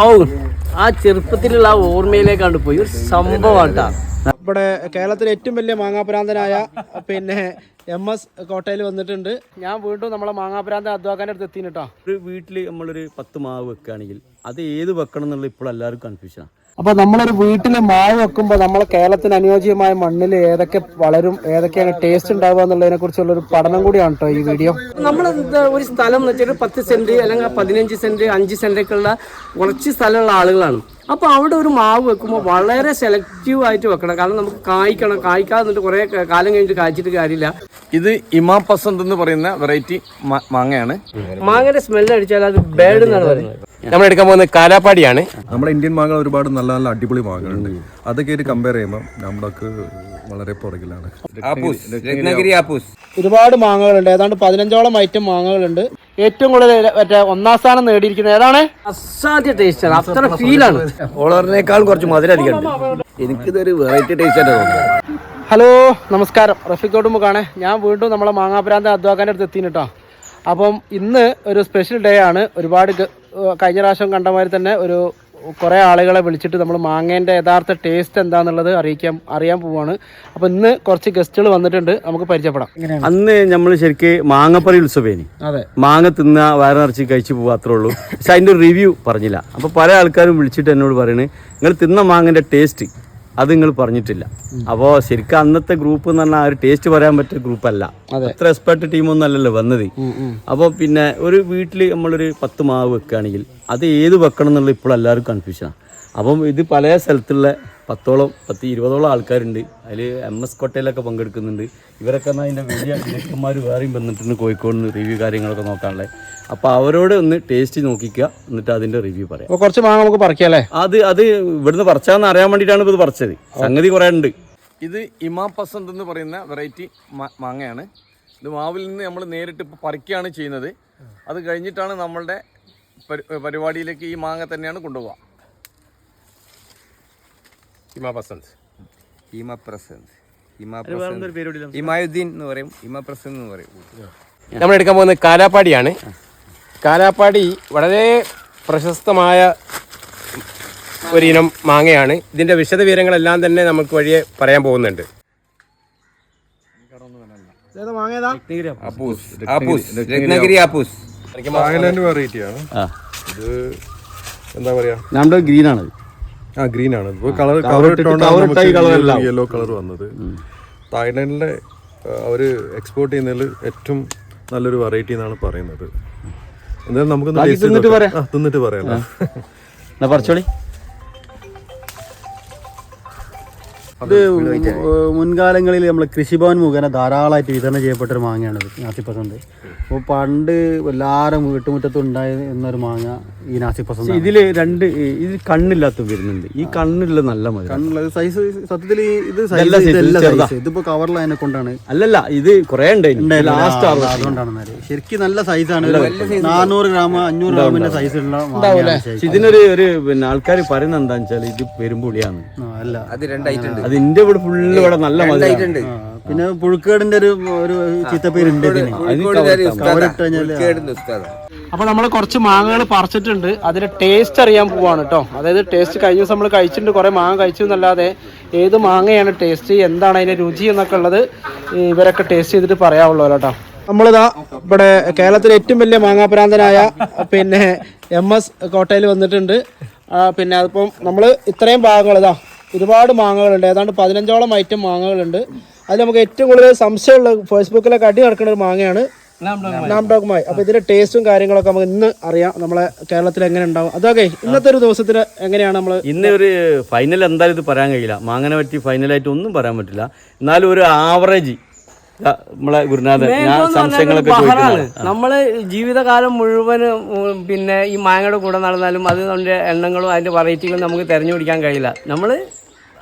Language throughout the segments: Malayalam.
ഔ ആ ചെറുപ്പത്തിലുള്ള ആ ഓർമ്മയിലേക്കാണ്ട് പോയി. ഒരു സംഭവമാട്ടാ ഇവിടെ കേരളത്തിലെ ഏറ്റവും വലിയ മാങ്ങാപ്രാന്തനായ പിന്നെ എം എസ് കോട്ടയിൽ വന്നിട്ടുണ്ട്. ഞാൻ വീണ്ടും നമ്മളെ മാങ്ങാപ്രാന്തൻ അധ്വാക്കാന്റെ അടുത്ത് എത്തിന് ഒരു വീട്ടിൽ നമ്മളൊരു പത്ത് മാവ് വെക്കുകയാണെങ്കിൽ അത് ഏത് വെക്കണം എന്നുള്ള ഇപ്പോൾ എല്ലാവർക്കും കൺഫ്യൂഷനാണ് അപ്പൊ നമ്മളൊരു വീട്ടിൽ മാവ് വെക്കുമ്പോൾ നമ്മളെ കേരളത്തിന് അനുയോജ്യമായ മണ്ണിൽ ഏതൊക്കെ വളരും ഏതൊക്കെയാണ് ടേസ്റ്റ് ഉണ്ടാവുക എന്നുള്ളതിനെ കുറിച്ചുള്ള ഒരു പഠനം കൂടിയാണ് കേട്ടോ ഈ വീഡിയോ. നമ്മൾ ഒരു സ്ഥലം എന്ന് വെച്ചാൽ പത്ത് സെന്റ് അല്ലെങ്കിൽ പതിനഞ്ച് സെന്റ് അഞ്ച് സെന്റ് ഒക്കെ ഉള്ള കുറച്ച് സ്ഥലമുള്ള ആളുകളാണ്. അപ്പൊ അവിടെ ഒരു മാവ് വെക്കുമ്പോൾ വളരെ സെലക്റ്റീവ് ആയിട്ട് വെക്കണം. കാരണം നമുക്ക് കായ്ക്കണം. കായ്ക്കാതെ നിന്നിട്ട് കുറെ കാലം കഴിഞ്ഞിട്ട് കായ്ച്ചിട്ട് കാര്യമില്ല. ഇത് ഇമാ പസന്ത് എന്ന് പറയുന്ന വെറൈറ്റി മാങ്ങയാണ്. മാങ്ങയുടെ സ്മെല്ല് അടിച്ചാൽ അത് ബേഡ് എന്നാണ് പറയുന്നത്. നമ്മൾ എടുക്കാൻ പോകുന്നത് കാലാപ്പാടിയാണ്. നമ്മുടെ ഇന്ത്യൻ മാങ്ങകൾ ഒരുപാട് നല്ല നല്ല അടിപൊളി മാങ്ങകളുണ്ട്. അതൊക്കെ ആയിട്ട് കമ്പയർ ചെയ്യുമ്പോൾ നമ്മുടെ വളരെ പുറകിലാണ്. ആപ്പൂസ്. രത്നഗിരി ആപ്പൂസ്. ഒരുപാട് മാങ്ങകളുണ്ട്. ഏതാണ്ട് പതിനഞ്ചോളം ഐറ്റം മാങ്ങകളുണ്ട്. ഏറ്റവും കൂടുതൽ മറ്റേ ഒന്നാം സ്ഥാനം നേടിയിരിക്കുന്നത് ഏതാണ്? അസാധ്യ ടേസ്റ്റാണ് അത്ര ഫീലാണ് ഓളറിനേക്കാൾ കുറച്ച് മധുരം അധികം എനിക്കിതൊരു വെറൈറ്റി ടേസ്റ്റ് ആയിട്ട് തോന്നുന്നത്. ഹലോ നമസ്കാരം. റഫീഖ് മുഖാണ്. ഞാൻ വീണ്ടും നമ്മളെ മാങ്ങാപ്രാന്ത അധ്വാക്കാന്റെ അടുത്ത് എത്തിയിട്ടോ അപ്പം ഇന്ന് ഒരു സ്പെഷ്യൽ ഡേ ആണ്. ഒരുപാട് കഴിഞ്ഞ പ്രാവശ്യം കണ്ട മാതിരി തന്നെ ഒരു കുറേ ആളുകളെ വിളിച്ചിട്ട് നമ്മൾ മാങ്ങേന്റെ യഥാർത്ഥ ടേസ്റ്റ് എന്താണെന്നുള്ളത് അറിയിക്കാൻ അറിയാൻ പോവാണ്. അപ്പോൾ ഇന്ന് കുറച്ച് ഗസ്റ്റുകൾ വന്നിട്ടുണ്ട്. നമുക്ക് പരിചയപ്പെടാം. അന്ന് നമ്മൾ ശരിക്കും മാങ്ങപ്പറി ഉത്സവേനി. അതെ. മാങ്ങ തിന്ന വയറ് നിറച്ച് കഴിച്ചു പോകുക അത്രേ ഉള്ളൂ. പക്ഷെ അതിന്റെ ഒരു റിവ്യൂ പറഞ്ഞില്ല. അപ്പോൾ പല ആൾക്കാരും വിളിച്ചിട്ട് എന്നോട് പറയുന്നത് നിങ്ങൾ തിന്ന മാങ്ങന്റെ ടേസ്റ്റ് അത് നിങ്ങൾ പറഞ്ഞിട്ടില്ല. അപ്പോൾ ശരിക്കും അന്നത്തെ ഗ്രൂപ്പ് എന്ന് പറഞ്ഞാൽ ആ ഒരു ടേസ്റ്റ് പറയാൻ പറ്റിയ ഗ്രൂപ്പ് അല്ല. അത്ര എക്സ്പെർട്ട് ടീമൊന്നും അല്ലല്ലോ വന്നത്. അപ്പോൾ പിന്നെ ഒരു വീട്ടിൽ നമ്മളൊരു പത്ത് മാവ് വെക്കുകയാണെങ്കിൽ അത് ഏത് വെക്കണം എന്നുള്ള ഇപ്പോൾ എല്ലാവരും കൺഫ്യൂഷനാണ് അപ്പം ഇത് പല സ്ഥലത്തുള്ള പത്തോളം പത്ത് ഇരുപതോളം ആൾക്കാരുണ്ട്. അതിൽ എം എസ് കോട്ടയിലൊക്കെ പങ്കെടുക്കുന്നുണ്ട്. ഇവരൊക്കെ എന്നാൽ അതിന്റെ വലിയ വിദഗ്ധന്മാർ വേറെയും വന്നിട്ടുണ്ട് കോഴിക്കോട് റിവ്യൂ കാര്യങ്ങളൊക്കെ നോക്കാനുള്ളത് അപ്പോൾ അവരോട് ഒന്ന് ടേസ്റ്റ് നോക്കിക്കുക. എന്നിട്ട് അതിന്റെ റിവ്യൂ പറയാം. അപ്പോൾ കുറച്ച് മാങ്ങ നമുക്ക് പറിക്കാല്ലേ അത് അത് ഇവിടുന്ന് പറിച്ചാന്ന് അറിയാൻ വേണ്ടിയിട്ടാണ് ഇപ്പോൾ ഇത് പറിച്ചത്. സംഗതി കുറേ ഉണ്ട്. ഇത് ഇമാം പസന്ത് എന്ന് പറയുന്ന വെറൈറ്റി മാങ്ങയാണ്. ഇത് മാവിൽ നിന്ന് നമ്മൾ നേരിട്ട് ഇപ്പോൾ പറിക്കുകയാണ് ചെയ്യുന്നത്. അത് കഴിഞ്ഞിട്ടാണ് നമ്മളുടെ പരി- പരിപാടിയിലേക്ക് ഈ മാങ്ങ തന്നെയാണ് കൊണ്ടുപോകുക ഹിമ ഹിമപ്രസന്ത്. ഹിമ ഹിമായുദ്ദീൻ എന്ന് പറയും. ഹിമ പ്രസന്റ് എന്ന് പറയും. നമ്മൾ എടുക്കാൻ പോകുന്നത് കാലാപ്പാടിയാണ്. കാലാപ്പാടി വളരെ പ്രശസ്തമായ ഒരിനം മാങ്ങയാണ്. ഇതിന്റെ വിശദവിവരങ്ങളെല്ലാം തന്നെ നമുക്ക് വഴിയെ പറയാൻ പോകുന്നുണ്ട്. നമ്മുടെ ഗ്രീനാണത് ആ ഗ്രീൻ ആണ്. കളർ കവർ യെല്ലോ കളർ വന്നത്. തായ്ലൻഡിലെ അവർ അവർ എക്സ്പോർട്ട് ചെയ്യുന്നതിൽ ഏറ്റവും നല്ലൊരു വെറൈറ്റി എന്നാണ് പറയുന്നത്. എന്തായാലും നമുക്ക് തിന്നിട്ട് പറയാം. തിന്നിട്ട് പറയാം പറിച്ചോളി. ഇത് മുൻകാലങ്ങളിൽ നമ്മൾ കൃഷിഭവൻ മുഖേന ധാരാളമായിട്ട് വിതരണം ചെയ്യപ്പെട്ട ഒരു മാങ്ങയാണ് ഇത് നാസിപ്പസന്ത്. അപ്പോൾ പണ്ട് എല്ലാവരും വീട്ടുമുറ്റത്തും ഉണ്ടായി എന്നൊരു മാങ്ങ ഈ നാസിപ്പസന്ത് ഇതിൽ രണ്ട് ഇത് കണ്ണില്ലാത്ത വരുന്നുണ്ട്. ഈ കണ്ണുള്ള നല്ല മധുരം. കണ്ണുള്ളത് സൈസ് സത്യത്തിൽ ഇത് സൈസ് ചെറുതാ. സൈസ് കൊണ്ടാണ്. അല്ലല്ല ഇത് കുറേ ഉണ്ടായിരുന്നു ലാസ്റ്റ് അതുകൊണ്ടാണ് ശരിക്കും നല്ല സൈസാണ് നാനൂറ് ഗ്രാം അഞ്ഞൂറ് ഗ്രാമിന്റെ സൈസ് ഉള്ള മാങ്ങയാണ് ഇതിനൊരു ഒരു പിന്നെ ആൾക്കാർ പറയുന്നത് എന്താണെന്ന് വെച്ചാൽ ഇത് പെരുമ്പുളിയാണ് അല്ല. അത് രണ്ടായിട്ടുണ്ട് അത് ഇന്റെ ഇവിടെ ഫുള്ള് ഇവിടെ നല്ല മധുരം പിന്നെ പുഴുക്കേടിന്റെ ഒരു ഒരു ചീത്തപ്പേരുണ്ട് അപ്പൊ നമ്മൾ കുറച്ച് മാങ്ങകൾ പറിച്ചിട്ടുണ്ട്. അതിന്റെ ടേസ്റ്റ് അറിയാൻ പോവാണ് കേട്ടോ അതായത് ടേസ്റ്റ് കഴിഞ്ഞ ദിവസം നമ്മൾ കഴിച്ചിട്ടുണ്ട്. കുറെ മാങ്ങ കഴിച്ചു എന്നല്ലാതെ ഏത് മാങ്ങയാണ് ടേസ്റ്റ് എന്താണ് അതിന്റെ രുചി എന്നൊക്കെ ഉള്ളത് ഇവരൊക്കെ ടേസ്റ്റ് ചെയ്തിട്ട് പറയാവുള്ളൂ കേട്ടോ നമ്മളിതാ ഇവിടെ കേരളത്തിലെ ഏറ്റവും വലിയ മാങ്ങാപ്രാന്തനായ പിന്നെ എം എസ് കോട്ടയിൽ വന്നിട്ടുണ്ട്. പിന്നെ അതിപ്പം നമ്മൾ ഇത്രയും ഭാഗങ്ങൾ ഇതാ ഒരുപാട് മാങ്ങകളുണ്ട്. ഏതാണ്ട് പതിനഞ്ചോളം ഐറ്റം മാങ്ങകളുണ്ട്. അതിൽ നമുക്ക് ഏറ്റവും കൂടുതൽ സംശയമുള്ള ഫേസ്ബുക്കിലൊക്കെ അടി നടക്കുന്ന ഒരു മാങ്ങയാണ് നാംഡോഗ്മായി അപ്പൊ ഇതിന്റെ ടേസ്റ്റും കാര്യങ്ങളൊക്കെ നമുക്ക് ഇന്ന് അറിയാം. നമ്മളെ കേരളത്തിൽ എങ്ങനെ ഉണ്ടാവും. അതൊക്കെ ഇന്നത്തെ ഒരു ദിവസത്തിന് എങ്ങനെയാണ് നമ്മൾ ഇന്ന് ഒരു ഫൈനൽ എന്തായാലും ഇത് പറയാൻ കഴിയില്ല. മാങ്ങനെ പറ്റി ഫൈനലായിട്ട് ഒന്നും പറയാൻ പറ്റില്ല. എന്നാലും ഒരു ആവറേജ് നമ്മളെ ഗുരുനാഥൻ ഞാൻ സംശയങ്ങളൊക്കെ നമ്മൾ ജീവിതകാലം മുഴുവൻ പിന്നെ ഈ മാങ്ങയുടെ കൂടെ നടന്നാലും അത് നമ്മുടെ എണ്ണങ്ങളും അതിന്റെ വെറൈറ്റികളും നമുക്ക് തെരഞ്ഞു പിടിക്കാൻ കഴിയില്ല. നമ്മൾ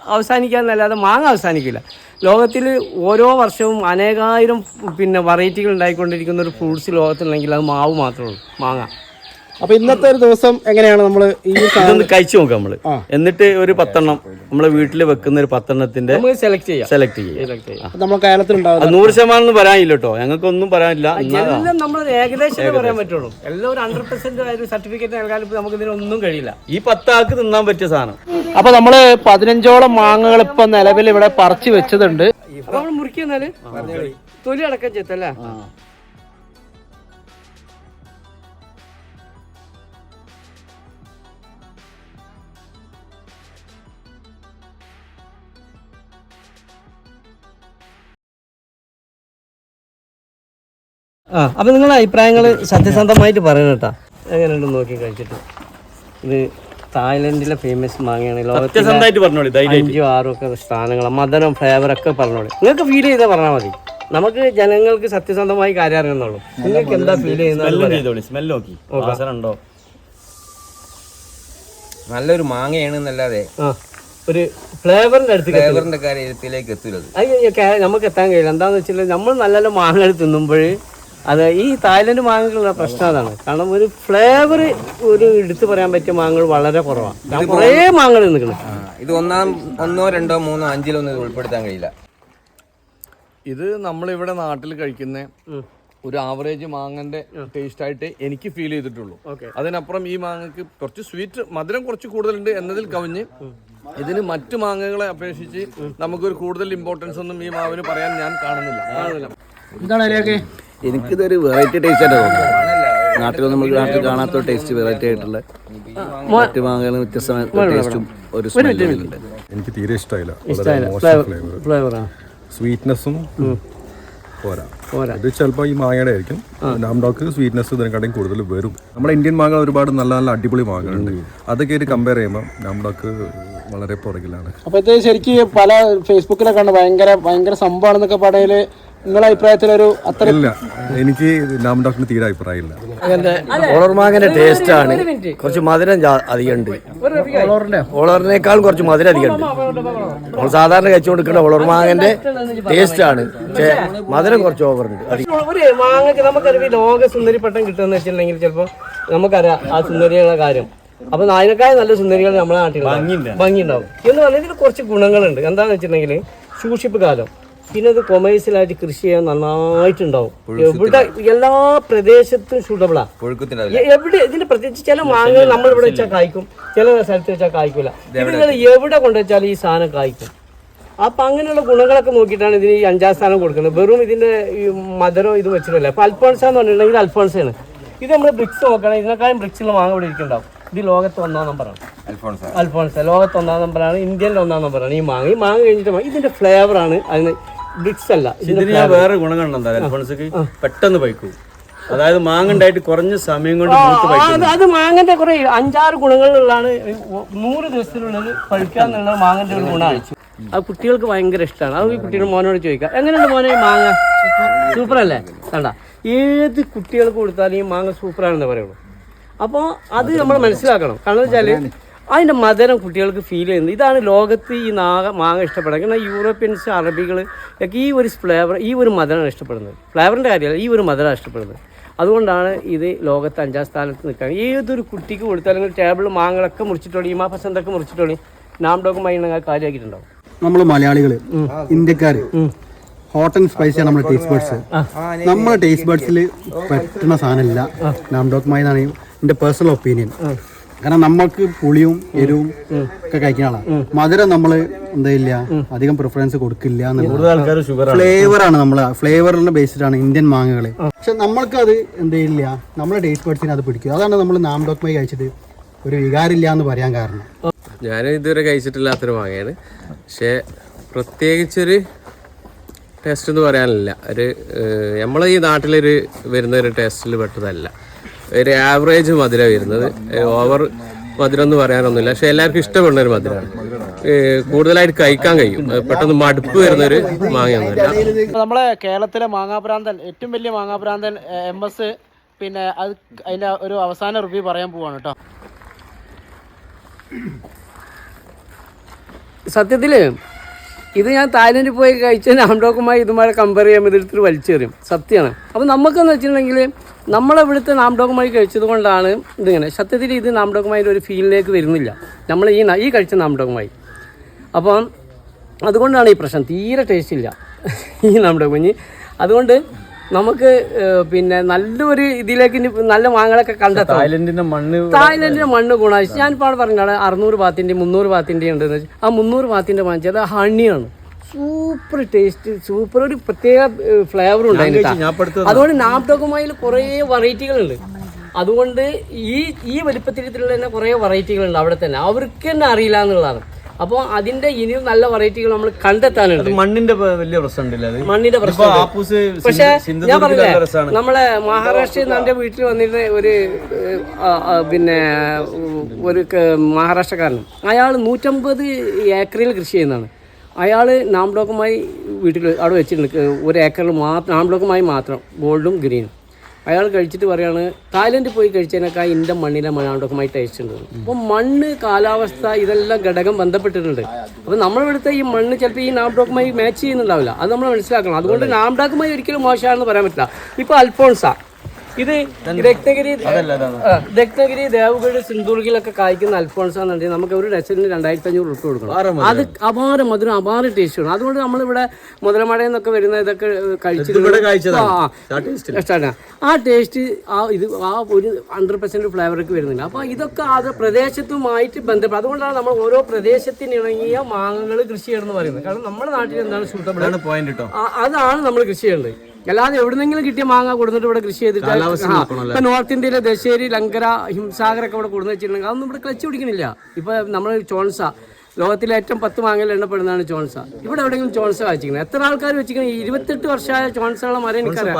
അവസാനിക്കാന്നല്ലാതെ മാങ്ങ അവസാനിക്കില്ല. ലോകത്തിൽ ഓരോ വർഷവും അനേകായിരം പിന്നെ വെറൈറ്റികൾ ഉണ്ടായിക്കൊണ്ടിരിക്കുന്ന ഒരു ഫ്രൂട്ട്സ് ലോകത്തുണ്ടെങ്കിൽ അത് മാവ് മാത്രമേ ഉള്ളൂ. മാങ്ങ. അപ്പൊ ഇന്നത്തെ ഒരു ദിവസം എങ്ങനെയാണ് നമ്മൾ ഈ ഇതൊന്ന് കഴിച്ചു നോക്കാം നമ്മൾ. എന്നിട്ട് ഒരു പത്തെണ്ണം നമ്മളെ വീട്ടിൽ വെക്കുന്ന ഒരു പത്തെണ്ണത്തിന്റെ സെലക്ട് ചെയ്യാം. സെലക്ട് ചെയ്യാം. നമ്മളെ അത് നൂറ് ശതമാനം ഒന്നും പറയാനില്ല കേട്ടോ. ഞങ്ങൾക്കൊന്നും പറയാനില്ല. സർട്ടിഫിക്കറ്റ് നൽകാൻ നമുക്ക് ഇതിനൊന്നും കഴിയില്ല. ഈ പത്താൾക്ക് തിന്നാൻ പറ്റിയ സാധനം. അപ്പൊ നമ്മൾ പതിനഞ്ചോളം മാങ്ങകൾ ഇപ്പൊ നിലവിൽ ഇവിടെ പറിച്ചു വെച്ചതുണ്ട്. മുറിക്കുന്നാൽ തൊലി അടക്കം ചെത്തല്ലേ ആ അപ്പൊ നിങ്ങളുടെ അഭിപ്രായങ്ങൾ സത്യസന്ധമായിട്ട് പറയണം കേട്ടോ. എങ്ങനെയുണ്ട് നോക്കി കഴിച്ചിട്ട്? ഇത് തായ്ലൻഡിലെ ഫേമസ് മാങ്ങയാണ്. സത്യസന്ധമായിട്ട് പറഞ്ഞോളി ധൈര്യമായിട്ട്. അഞ്ചും ആറും ഒക്കെ സ്ഥാനങ്ങൾ മദനം ഫ്ലേവർ ഒക്കെ പറഞ്ഞോളൂ. നിങ്ങൾക്ക് ഫീൽ ചെയ്താൽ പറഞ്ഞാൽ മതി. നമുക്ക് ജനങ്ങൾക്ക് സത്യസന്ധമായി കാര്യം അറിയുന്നുള്ളൂ നിങ്ങൾക്ക് എന്താ ഫീൽ ചെയ്യുന്നത് സ്മെല്ലും ചെയ്തോളി സ്മെല്ല് നോക്കി. വാസന ഉണ്ടോ? നല്ലൊരു മാങ്ങയാണ് എന്നല്ലാതെ ഒരു ഫ്ലേവറിന്റെ അടുത്ത് ഫ്ലേവറിന്റെ കാര്യത്തിലേക്ക് എത്തൂലത് അയ്യോ നമുക്ക് എത്താൻ കഴിയില്ല. എന്താന്ന് വെച്ചാൽ നമ്മൾ നല്ല നല്ല മാങ്ങകൾ തിന്നുമ്പോൾ അത് ഈ തായ്ലൻഡ് മാങ്ങകളുടെ പ്രശ്നം അതാണ്. കാരണം ഒരു ഫ്ലേവർ ഒരു എടുത്തു പറയാൻ പറ്റിയ മാങ്ങകൾ വളരെ കുറവാണ് ഞാൻ കുറേ മാങ്ങകൾ നിൽക്കണം ഇത് ഒന്നാം ഒന്നോ രണ്ടോ മൂന്നോ അഞ്ചിലോ ഒന്നും ഇത് ഉൾപ്പെടുത്താൻ കഴിയില്ല. ഇത് നമ്മളിവിടെ നാട്ടിൽ കഴിക്കുന്ന ഒരു ആവറേജ് മാങ്ങന്റെ ടേസ്റ്റ് ആയിട്ട് എനിക്ക് ഫീൽ ചെയ്തിട്ടുള്ളൂ. അതിനപ്പുറം ഈ മാങ്ങക്ക് കുറച്ച് സ്വീറ്റ് മധുരം കുറച്ച് കൂടുതലുണ്ട് എന്നതിൽ കവിഞ്ഞ് ഇതിന് മറ്റു മാങ്ങകളെ അപേക്ഷിച്ച് നമുക്കൊരു കൂടുതൽ ഇമ്പോർട്ടൻസ് ഒന്നും ഈ മാവിന് പറയാൻ ഞാൻ കാണുന്നില്ല. കാണുന്നില്ല. എനിക്കിതൊരു വെറൈറ്റി ടേസ്റ്റ് ആയിട്ട് തോന്നുന്നത്. നാട്ടിൽ നമ്മൾ നാട്ടിൽ കാണാത്ത ടേസ്റ്റ് വെറൈറ്റി ആയിട്ടുള്ള മറ്റു മാങ്ങകളും വ്യത്യസ്തമായ ടേസ്റ്റും ഒരു സ്മെല്ലുണ്ട് എനിക്ക് തീരെ ഇഷ്ടമായില്ല ഫ്ലേവർ സ്വീറ്റ്നെസ്സും പോരാ. ഇത് ചിലപ്പോൾ ഈ മാങ്ങയുടെ ആയിരിക്കും. നാംഡോക്ക് സ്വീറ്റ്നെസ് ഇതിനെക്കാട്ടും കൂടുതൽ വരും. നമ്മുടെ ഇന്ത്യൻ മാങ്ങ ഒരുപാട് നല്ല നല്ല അടിപൊളി മാങ്ങകളുണ്ട്. അതൊക്കെ ഇത് കമ്പയർ ചെയ്യുമ്പോൾ നാംഡോക്ക് വളരെ പുറകിലാണ്. അപ്പൊ ഇത് ശരിക്കും പല ഫേസ്ബുക്കിലൊക്കെ ഭയങ്കര ഭയങ്കര സംഭവമാണെന്നൊക്കെ പറയൽ നിങ്ങളുടെ അഭിപ്രായത്തിലൊരു അത്ര ഇല്ല. എനിക്ക് ഡോക്ടറിന് തീരെ അഭിപ്രായമില്ല. ഓളർമാങ്ങന്റെ ടേസ്റ്റ് ആണ്. കുറച്ച് മധുരം അധികമുണ്ട്. അധികം ഉണ്ട് ഓളറിനേക്കാൾ കുറച്ച് മധുരം അധികം ഉണ്ട് നമ്മൾ സാധാരണ കഴിച്ചു കൊടുക്കുന്ന ഓളർമാങ്ങന്റെ ടേസ്റ്റ് ആണ്. പക്ഷേ മധുരം കുറച്ച് ഓവർ ഉണ്ട്. അധികം. ഒരു മാങ്ങക്ക് നമുക്കറിയാം ഈ ലോക സുന്ദരിപ്പട്ടം കിട്ടുമെന്ന് വെച്ചിട്ടുണ്ടെങ്കിൽ ചിലപ്പോൾ നമുക്കറിയാം ആ സുന്ദരികളുടെ കാര്യം. അപ്പൊ നായനക്കായ നല്ല സുന്ദരികൾ നമ്മുടെ നാട്ടിൽ ഭംഗി ഉണ്ടാവും എന്ന് പറഞ്ഞാൽ ഇതിൽ കുറച്ച് ഗുണങ്ങളുണ്ട്. എന്താന്ന് വെച്ചിട്ടുണ്ടെങ്കിൽ സൂക്ഷിപ്പ് കാലം. പിന്നെ ഇത് കൊമേഴ്സ്യലായിട്ട് കൃഷി ചെയ്യാൻ നന്നായിട്ടുണ്ടാവും. എവിടെ എല്ലാ പ്രദേശത്തും സൂട്ടബിളാ എവിടെ ഇതിന്റെ പ്രത്യേകിച്ച് ചില മാങ്ങകൾ നമ്മൾ ഇവിടെ വെച്ചാൽ കായ്ക്കും. ചില സ്ഥലത്ത് വെച്ചാൽ കായ്ക്കൂല. ഇവിടെ എവിടെ കൊണ്ടുവച്ചാലും ഈ സാധനം കായ്ക്കും. അപ്പൊ അങ്ങനെയുള്ള ഗുണങ്ങളൊക്കെ നോക്കിയിട്ടാണ് ഇതിന് ഈ അഞ്ചാം സ്ഥാനം കൊടുക്കുന്നത്. വെറും ഇതിന്റെ ഈ മധുരം ഇത് വെച്ചിട്ടില്ല. അപ്പൊ അൽഫോൺസ എന്ന് പറഞ്ഞിട്ടുണ്ടെങ്കിൽ അൽഫോൺസയാണ് ഇത് നമ്മൾ ബ്രിക്സ് നോക്കണം ഇതിനേക്കാളും ബ്രിക്സിൽ മാങ്ങ ഇവിടെ ഇരിക്കുന്നുണ്ടാവും. ഇത് ലോകത്ത് ഒന്നാം നമ്പറാണ് അൽഫോൺസ. അൽഫോൺസ. ലോകത്ത് ഒന്നാം നമ്പറാണ് ഇന്ത്യയിലെ ഒന്നാം നമ്പറാണ് ഈ മാങ്ങ. ഈ മാങ്ങ കഴിഞ്ഞിട്ട് മാങ്ങ. ഇതിന്റെ ഫ്ലേവറാണ് അതിന് ബ്രിക്സ് അല്ല ഇതിന് ഞാൻ വേറെ ഗുണം കണ്ടെന്താ അൽഫോൺസിക്ക് പെട്ടെന്ന് പൈക്കും. അതായത് മാങ്ങണ്ടായിട്ട് കുറഞ്ഞ സമയം കൊണ്ട് അത് മാങ്ങന്റെ കുറെ അഞ്ചാറ് ഗുണങ്ങളുള്ളതാണ്. നൂറ് ദിവസത്തിലുള്ളത് പഴുക്കാന്നുള്ള മാങ്ങന്റെ ഒരു ഗുണമാണ്. അത് കുട്ടികൾക്ക് ഭയങ്കര ഇഷ്ടമാണ്. അത് ഈ കുട്ടിയുടെ മോനോട് ചോദിക്കാം. എങ്ങനെയുണ്ട് മോനെ മാങ്ങ? സൂപ്പർ അല്ലേ കണ്ട. ഏത് കുട്ടികൾക്ക് കൊടുത്താലും ഈ മാങ്ങ സൂപ്പറാണെന്ന് പറയുള്ളൂ. അപ്പോൾ അത് നമ്മൾ മനസ്സിലാക്കണം. കാരണം വെച്ചാൽ അതിന്റെ മധുരം കുട്ടികൾക്ക് ഫീൽ ചെയ്യുന്നത് ഇതാണ് ലോകത്ത് ഈ നാഗ മാങ്ങ ഇഷ്ടപ്പെടുന്നത്. കാരണം യൂറോപ്യൻസ് അറബികൾ ഒക്കെ ഈ ഒരു ഫ്ലേവർ ഈ ഒരു മധുരമാണ് ഇഷ്ടപ്പെടുന്നത്. ഫ്ലേവറിന്റെ കാര്യമല്ല ഈ ഒരു മധുരമാണ് ഇഷ്ടപ്പെടുന്നത്. അതുകൊണ്ടാണ് ഇത് ലോകത്ത് അഞ്ചാം സ്ഥാനത്ത് നിൽക്കുക ഏതൊരു കുട്ടിക്ക് കൊടുത്താലും ടേബിൾ മാങ്ങകളൊക്കെ മുറിച്ചിട്ടോളി ഈ മാസന്തൊക്കെ മുറിച്ചിട്ടോളി നാം ഡോക്കുമായി നിങ്ങൾ കാര്യമാക്കിയിട്ടുണ്ടാവും. നമ്മൾ മലയാളികൾ ഇന്ത്യക്കാർ ഹോട്ട് ആൻഡ് സ്പൈസി ആണ് നമ്മുടെ ടേസ്റ്റ് ബേർഡ്സ് നമ്മുടെ ടേസ്റ്റ് ബേർഡ്സിൽ പറ്റുന്ന സാധനമില്ല. നാംഡോക്മായി എന്നാണ് എന്റെ പേഴ്സണൽ ഒപ്പീനിയൻ കാരണം നമ്മൾക്ക് പുളിയും എരിവും ഒക്കെ കഴിക്കുന്ന ആളാണ് മധുരം നമ്മൾ എന്താ ഇല്ല അധികം പ്രിഫറൻസ് കൊടുക്കില്ല ഫ്ലേവർ ആണ്. നമ്മൾ ഫ്ലേവറിന്റെ ബേസ്ഡ് ആണ് ഇന്ത്യൻ മാങ്ങകൾ പക്ഷെ നമ്മൾക്ക് അത് എന്താ ഇല്ല നമ്മളെ ടേസ്റ്റ് ബഡ്സിന് അത് പിടിക്കും. അതാണ് നമ്മൾ നാംഡോക്മായി കഴിച്ചിട്ട് ഒരു വികാരമില്ല എന്ന് പറയാൻ കാരണം. ഞാൻ ഇതുവരെ കഴിച്ചിട്ടില്ലാത്തൊരു മാങ്ങയാണ്. പക്ഷെ പ്രത്യേകിച്ചൊരു ടേസ്റ്റ് എന്ന് പറയാനില്ല. ഒരു നമ്മളെ ഈ നാട്ടിലൊരു വരുന്ന ഒരു ടേസ്റ്റിൽ പെട്ടതല്ല. ഒരു ആവറേജ് മധുരം വരുന്നത്. ഓവർ മധുരം എന്ന് പറയാനൊന്നുമില്ല. പക്ഷെ എല്ലാവർക്കും ഇഷ്ടപ്പെടുന്ന ഒരു മധുരമാണ് കൂടുതലായിട്ട് കഴിക്കാൻ കഴിയും. പെട്ടെന്ന് മടുപ്പ് വരുന്ന ഒരു മാങ്ങയൊന്നുമില്ല. നമ്മളെ കേരളത്തിലെ മാങ്ങാപ്രാന്തൻ ഏറ്റവും വലിയ മാങ്ങാപ്രാന്തൻ എം എസ് പിന്നെ അത് അതിന്റെ ഒരു അവസാന റിവ്യൂ പറയാൻ പോവാണ് കേട്ടോ സത്യത്തിൽ ഇത് ഞാൻ തായ്ലൻഡിൽ പോയി കഴിച്ച നാംഡോക്കുമായി ഇതുമായി കമ്പയർ ചെയ്യുമ്പോൾ ഇതെടുത്തിട്ട് വലിച്ചെറിയും സത്യമാണ്. അപ്പോൾ നമുക്കെന്ന് വെച്ചിട്ടുണ്ടെങ്കിൽ നമ്മളെ ഇവിടുത്തെ നാംഡോക്കുമായി കഴിച്ചത് കൊണ്ടാണ് ഇതിങ്ങനെ സത്യത്തിൽ ഇത് നാംഡോക്കുമായി ഒരു ഫീലിലേക്ക് വരുന്നില്ല. നമ്മൾ ഈ ഈ കഴിച്ച നാംഡോക്കുമായി. അപ്പം അതുകൊണ്ടാണ് ഈ പ്രശ്നം. തീരെ ടേസ്റ്റ് ഇല്ല. ഈ കുഞ്ഞ് അതുകൊണ്ട് നമുക്ക് പിന്നെ നല്ലൊരു ഇതിലേക്ക് ഇനി നല്ല മാങ്ങകളൊക്കെ കണ്ടെത്താം തായ്ലൻഡിന്റെ മണ്ണ് തായ്ലൻഡിന്റെ മണ്ണ് ഗുണാശ് ഞാൻ ഇപ്പോൾ പറഞ്ഞാണ് അറുന്നൂറ് വാത്തിന്റെ മുന്നൂറ് വാത്തിന്റെ ഉണ്ടെന്ന് വെച്ചാൽ ആ മുന്നൂറ് പാത്തിന്റെ വാങ്ങിച്ചത് ഹണിയാണ്. സൂപ്പർ ടേസ്റ്റ് സൂപ്പർ ഒരു പ്രത്യേക ഫ്ലേവർ ഉണ്ട് അതുകൊണ്ട് നാപ്ടോക്കുമായിൽ കുറേ വെറൈറ്റികളുണ്ട് അതുകൊണ്ട് ഈ ഈ വലിപ്പത്തിൽ തന്നെ കുറേ വെറൈറ്റികളുണ്ട് അവിടെ തന്നെ. അവർക്ക് തന്നെ അറിയില്ല എന്നുള്ളതാണ്. അപ്പോൾ അതിന്റെ ഇനിയും നല്ല വെറൈറ്റികൾ നമ്മൾ കണ്ടെത്താനുണ്ട്. മണ്ണിന്റെ വലിയ പ്രശ്നം മണ്ണിന്റെ പ്രശ്നം പക്ഷേ ഞാൻ പറഞ്ഞില്ലേ നമ്മളെ മഹാരാഷ്ട്രയിൽ നിന്ന് എന്റെ വീട്ടിൽ വന്നിരുന്ന ഒരു പിന്നെ ഒരു മഹാരാഷ്ട്രക്കാരൻ. അയാൾ നൂറ്റമ്പത് ഏക്കറിൽ കൃഷി ചെയ്യുന്നതാണ്. അയാൾ നാംബ്ലോക്കുമായി വീട്ടിൽ അവിടെ വെച്ചിട്ടുണ്ട്. ഒരു ഏക്കറിൽ മാത്രം നാംബ്ലോക്കുമായി മാത്രം ഗോൾഡും ഗ്രീനും. അയാൾ കഴിച്ചിട്ട് പറയാണ് തായ്ലൻഡിൽ പോയി കഴിച്ചതിനേക്കാൾ ഇന്ത്യ മണ്ണിലെ നാംബ്ലോക്കുമായി ടേസ്റ്റ് ഉണ്ട്. അപ്പോൾ മണ്ണ് കാലാവസ്ഥ ഇതെല്ലാം ഘടകം ബന്ധപ്പെട്ടിട്ടുണ്ട്. അപ്പോൾ നമ്മളിവിടുത്തെ ഈ മണ്ണ് ചിലപ്പോൾ ഈ നാംഡോക്കുമായി മാച്ച് ചെയ്യുന്നുണ്ടാവില്ല. അത് നമ്മൾ മനസ്സിലാക്കണം. അതുകൊണ്ട് നാംഡാക്കുമായി ഒരിക്കലും മോശമാണെന്ന് പറയാൻ പറ്റില്ല. ഇപ്പോൾ അൽഫോൺസ. ഇത് രക്തഗിരി രക്തഗിരി ദേവഗഡ് സിന്ധുർഗിലൊക്കെ കായ്ക്കുന്ന അൽഫോൺസ് എന്നുണ്ടെങ്കിൽ നമുക്ക് ഒരു ഡസനിന് രണ്ടായിരത്തി അഞ്ഞൂറ് റുപ്യ കൊടുക്കണം അത് അപാര മധുരം അപാര ടേസ്റ്റ് ആണ്. അതുകൊണ്ട് നമ്മളിവിടെ മുതലമടയിൽ നിന്നൊക്കെ വരുന്ന ഇതൊക്കെ ഇവിടെ കഴിച്ചതാണ്. കഴിച്ചിട്ട് ഇഷ്ടമാണ് ആ ടേസ്റ്റ് ആ ഇത് ആ ഒരു ഹൺഡ്രഡ് പെർസെന്റ് ഫ്ലേവറൊക്കെ വരുന്നില്ല. അപ്പോൾ ഇതൊക്കെ അത് പ്രദേശത്തുമായിട്ട് ബന്ധപ്പെട്ട് അതുകൊണ്ടാണ് നമ്മൾ ഓരോ പ്രദേശത്തിന് ഇണങ്ങിയ മാങ്ങകൾ കൃഷി ചെയ്യണമെന്ന് പറയുന്നത്. കാരണം നമ്മുടെ നാട്ടിൽ എന്താണ് സൂട്ടബിൾ അതാണ് നമ്മൾ കൃഷി ചെയ്യേണ്ടത്. അല്ലാതെ എവിടുന്നെങ്കിലും കിട്ടിയ മാങ്ങ കൊടുത്തിട്ട് ഇവിടെ കൃഷി ചെയ്തിട്ട് ഇപ്പൊ നോർത്ത് ഇന്ത്യയിലെ ദശേരി ലങ്കര ഹിംസാഗരൊക്കെ ഇവിടെ കൊടുന്നു വെച്ചിട്ടുണ്ടെങ്കിൽ അതൊന്നും ഇവിടെ ക്ലച്ച് പിടിക്കണില്ല. ഇപ്പൊ നമ്മൾ ചോൺസ ലോകത്തിലെ ഏറ്റവും പത്ത് മാങ്ങയിൽ എണ്ണപ്പെടുന്നതാണ് ചോൺസ ഇവിടെ എവിടെയെങ്കിലും ചോൺസ വെച്ചിരിക്കുന്നത് എത്ര ആൾക്കാർ വെച്ചിരിക്കുന്നത്? ഇരുപത്തെട്ട് വർഷമായ ചോൺസകളെ മരം എനിക്കറിയാം.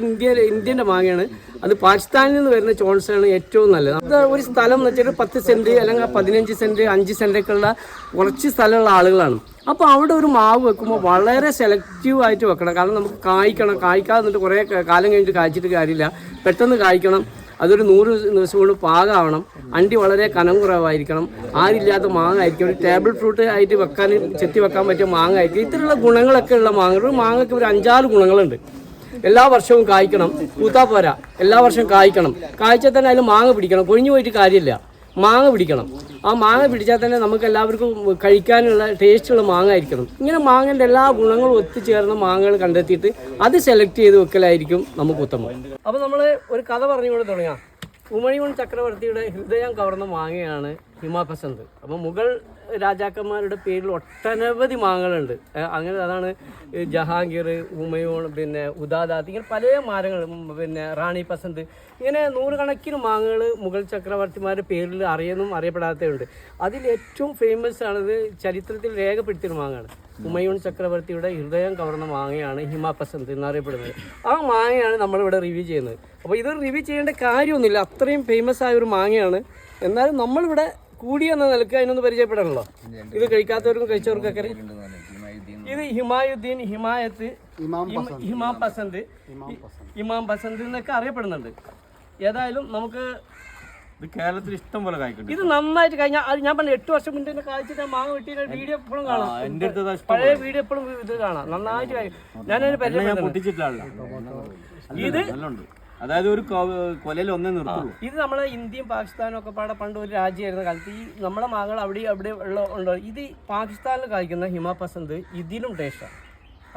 ഇന്ത്യ ഇന്ത്യന്റെ മാങ്ങയാണ്. അത് പാകിസ്ഥാനിൽ നിന്ന് വരുന്ന ചോൺസാണ് ഏറ്റവും നല്ലത്. അത് ഒരു സ്ഥലം എന്ന് വെച്ചാൽ പത്ത് സെന്റ് അല്ലെങ്കിൽ പതിനഞ്ച് സെന്റ് അഞ്ച് സെന്റൊക്കെ ഉള്ള കുറച്ച് സ്ഥലമുള്ള ആളുകളാണ്. അപ്പോൾ അവിടെ ഒരു മാവ് വെക്കുമ്പോൾ വളരെ സെലക്റ്റീവ് ആയിട്ട് വെക്കണം. കാരണം നമുക്ക് കായ്ക്കണം. കായ്ക്കാതെ നിന്നിട്ട് കുറേ കാലം കഴിഞ്ഞിട്ട് കായ്ച്ചിട്ട് കാര്യമില്ല. പെട്ടെന്ന് കായ്ക്കണം. അതൊരു നൂറ് ദിവസം കൊണ്ട് പാകാവണം. അണ്ടി വളരെ കനം കുറവായിരിക്കണം. ആരില്ലാത്ത മാങ്ങ ആയിരിക്കും ഒരു ടേബിൾ ഫ്രൂട്ട് ആയിട്ട് വെക്കാൻ ചെത്തി വെക്കാൻ പറ്റിയ മാങ്ങ ആയിരിക്കും ഇത്തരമുള്ള ഗുണങ്ങളൊക്കെ ഉള്ള മാങ്ങ ഒരു മാങ്ങയ്ക്ക് ഒരു അഞ്ചാറ് ഗുണങ്ങളുണ്ട്. എല്ലാ വർഷവും കായ്ക്കണം. പൂത്താ പോരാ. എല്ലാ വർഷവും കായ്ക്കണം. കായ്ച്ചാൽ തന്നെ അതിൽ മാങ്ങ പിടിക്കണം. കൊഴിഞ്ഞു പോയിട്ട് കാര്യമില്ല. മാങ്ങ പിടിക്കണം. ആ മാങ്ങ പിടിച്ചാൽ തന്നെ നമുക്ക് എല്ലാവർക്കും കഴിക്കാനുള്ള ടേസ്റ്റുള്ള മാങ്ങ ആയിരിക്കണം. ഇങ്ങനെ മാങ്ങന്റെ എല്ലാ ഗുണങ്ങളും ഒത്തുചേർന്ന മാങ്ങകൾ കണ്ടെത്തിയിട്ട് അത് സെലക്ട് ചെയ്ത് വെക്കലായിരിക്കും നമുക്ക് ഉത്തമം. അപ്പോൾ നമ്മൾ ഒരു കഥ പറഞ്ഞുകൊണ്ട് തുടങ്ങാം. ഉമണിമൺ ചക്രവർത്തിയുടെ ഹൃദയം കവർന്ന മാങ്ങയാണ് ഹിമാപസന്ത് അപ്പോൾ മുഗൾ രാജാക്കന്മാരുടെ പേരിൽ ഒട്ടനവധി മാങ്ങകളുണ്ട്. അങ്ങനെ അതാണ് ജഹാംഗീർ ഉമയോൺ പിന്നെ ഉദാദാത്ത് ഇങ്ങനെ പല മാരങ്ങൾ പിന്നെ റാണി പസന്ത് ഇങ്ങനെ നൂറുകണക്കിന് മാങ്ങകൾ മുഗൾ ചക്രവർത്തിമാരുടെ പേരിൽ അറിയുന്നതും അറിയപ്പെടാത്തതുണ്ട് അതിൽ ഏറ്റവും ഫേമസ് ആണത് ചരിത്രത്തിൽ രേഖപ്പെടുത്തിയൊരു മാങ്ങയാണ് ഉമയൂൺ ചക്രവർത്തിയുടെ ഹൃദയം കവർന്ന മാങ്ങയാണ് ഹിമ പസന്ത് എന്നറിയപ്പെടുന്നത്. ആ മാങ്ങയാണ് നമ്മളിവിടെ റിവ്യൂ ചെയ്യുന്നത്. അപ്പോൾ ഇത് റിവ്യൂ ചെയ്യേണ്ട കാര്യമൊന്നുമില്ല. അത്രയും ഫേമസ് ആയ ഒരു മാങ്ങയാണ്. എന്നാലും നമ്മളിവിടെ കൂടി എന്ന നിലയ്ക്ക് അതിനൊന്ന് പരിചയപ്പെടണല്ലോ ഇത് കഴിക്കാത്തവർക്കും കഴിച്ചവർക്കൊക്കെ. ഇത് ഹിമായുദ്ദീൻ ഹിമായത്ത് ഹിമ- ഹിമാം പസന്ത്. ഇമാം പസന്ത്. എന്നൊക്കെ അറിയപ്പെടുന്നുണ്ട്. ഏതായാലും നമുക്ക് ഇത് കേരളത്തിൽ ഇഷ്ടം പോലെ കായ്ക്കുന്നുണ്ട് ഇത് നന്നായിട്ട് കഴിഞ്ഞാൽ അത് ഞാൻ പറഞ്ഞു എട്ട് വർഷം മുന്നേ കാഴ്ച മാങ്ങ വെട്ടിയ വീഡിയോ എപ്പോഴും കാണാം. പഴയ വീഡിയോ എപ്പോഴും ഇത് കാണാം. നന്നായിട്ട് കായ്- ഞാനതിന് പരിചയം പൊട്ടിച്ചിട്ടില്ല ഇത് നല്ലുണ്ട്. അതായത് ഒരു കൊലയിൽ ഒന്നേ നിർത്തുള്ളൂ. ഇത് നമ്മളെ ഇന്ത്യയും പാകിസ്ഥാനും ഒക്കെ പാടെ പണ്ട് ഒരു രാജ്യമായിരുന്ന കാലത്ത്. ഈ നമ്മളെ മകൾ അവിടെ അവിടെ ഉള്ള ഉണ്ടോ? ഇത് പാകിസ്ഥാനിൽ കായ്ക്കുന്ന ഹിമ പസന്ത് ഇതിലും ടേസ്റ്റാണ്